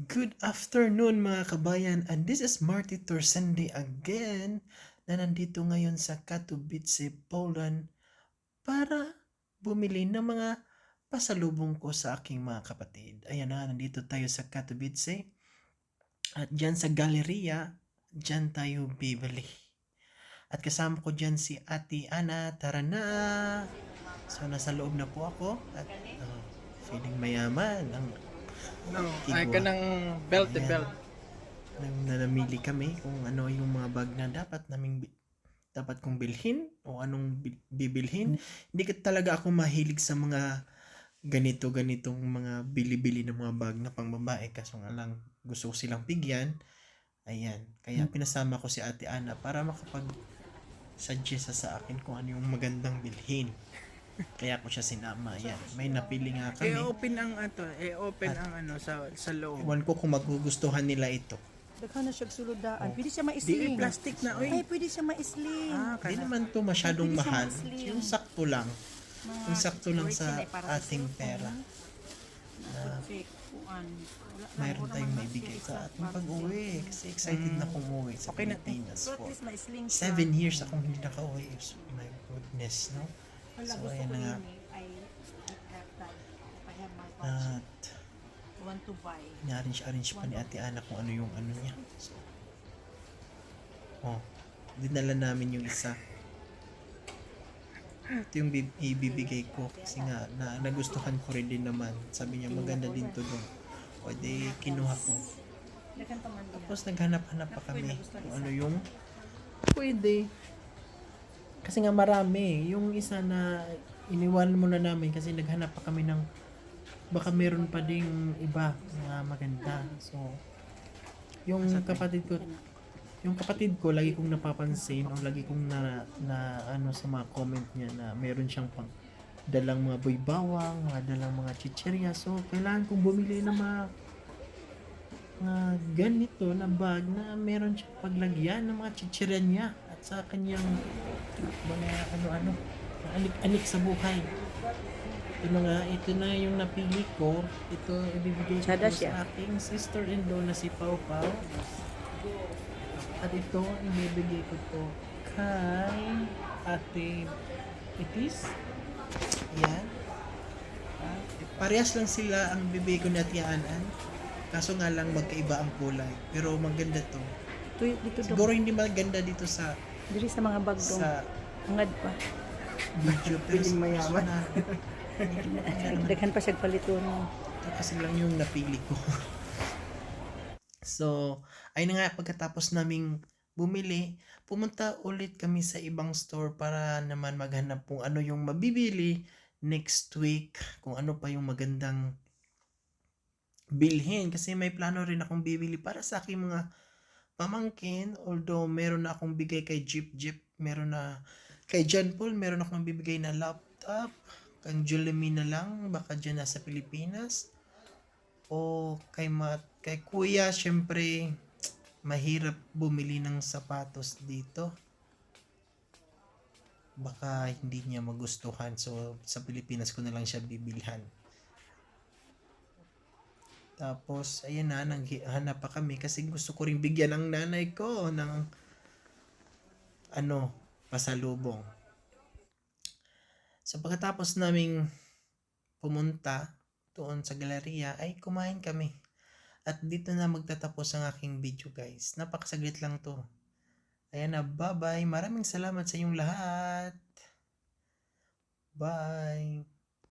Good afternoon mga kabayan and this is Marty Torsende again na nandito ngayon sa Katowice, Poland para bumili ng mga pasalubong ko sa aking mga kapatid. Ayan na, nandito tayo sa Katowice at dyan sa galeria, dyan tayo bibili. At kasama ko dyan si Ate Ana, tara na! So nasa loob na po ako at uh, feeling mayaman ang No, Tigwa. ay ka ng belt eh, Ayan. belt. nang nanamili kami kung ano yung mga bag na dapat naming bi- dapat kong bilhin o anong bi- bibilhin. Hindi ka talaga ako mahilig sa mga ganito ganitong mga bili-bili ng mga bag na pangbabae kaso nga lang gusto ko silang bigyan. Ayan. Kaya pinasama ko si Ate Ana para makapag suggest sa akin kung ano yung magandang bilhin. Kaya ko siya sinama. Ayan. May napili nga kami. I-open ang ato, i-open ang ano sa sa loob. Iwan ko kung magugustuhan nila ito. Daghan na siya sulodaan. Oh. Pwede siya Di maisling. plastic na Ay, oy. pwede siya maisling. Ah, Hindi kana. naman to masyadong mahal. Yung sakto lang. Mga Yung sakto lang storage sa ating pera. Na, Mayroon tayong maibigay sa ating pag-uwi. Kasi excited na akong umuwi sa Okay na. Pilipinas at for maisling seven years akong hindi nakauwi. My goodness, no? So, ayan na nga. eh. At want to buy. na-arrange-arrange pa ni Ate Ana kung ano yung ano niya. So, oh, dinala namin yung isa. Ito yung bib- ibibigay ko kasi nga na, nagustuhan ko rin din naman. Sabi niya maganda din to doon. O di kinuha ko. Tapos naghanap-hanap pa kami kung ano yung pwede. Kasi nga marami. Yung isa na iniwan muna namin kasi naghanap pa kami ng baka meron pa ding iba na maganda. So, yung kapatid ko yung kapatid ko lagi kong napapansin o lagi kong na, na ano sa mga comment niya na meron siyang pang dalang mga boy bawang, mga dalang mga chicherya. So, kailangan kong bumili ng mga mga ganito na bag na meron siyang paglagyan ng mga chichirya niya sa kanyang mga ano-ano anik-anik sa buhay. Ito na nga, ito na yung napili ko. Ito ibibigay ko Tsada po siya. sa aking sister-in-law na si Pau Pau. At ito, ibibigay ko po kay Ate Itis. Yan. Ah, Parehas lang sila ang bibigay ko na tiyaanan. Kaso nga lang magkaiba ang kulay. Pero maganda to. Dito, dito, dito. Siguro hindi maganda dito sa Diri sa mga bag dong. sa Angad pa. video. Pwedeng mayaman. Daghan pa siya paliton. ito kasi lang yung napili ko. so, ayun na nga pagkatapos naming bumili, pumunta ulit kami sa ibang store para naman maghanap kung ano yung mabibili next week, kung ano pa yung magandang bilhin kasi may plano rin akong bibili para sa aking mga pamangkin although meron na akong bigay kay Jeep Jeep meron na kay John Paul meron akong bibigay na laptop kang Julemi na lang baka dyan nasa Pilipinas. O kay Mat kay Kuya syempre mahirap bumili ng sapatos dito. Baka hindi niya magustuhan. So sa Pilipinas ko na lang siya bibilhan tapos, ayan na, naghanap pa kami kasi gusto ko rin bigyan ng nanay ko ng ano, pasalubong. So, pagkatapos naming pumunta doon sa galeria, ay kumain kami. At dito na magtatapos ang aking video guys. Napakasaglit lang to. Ayan na, bye-bye. Maraming salamat sa inyong lahat. Bye.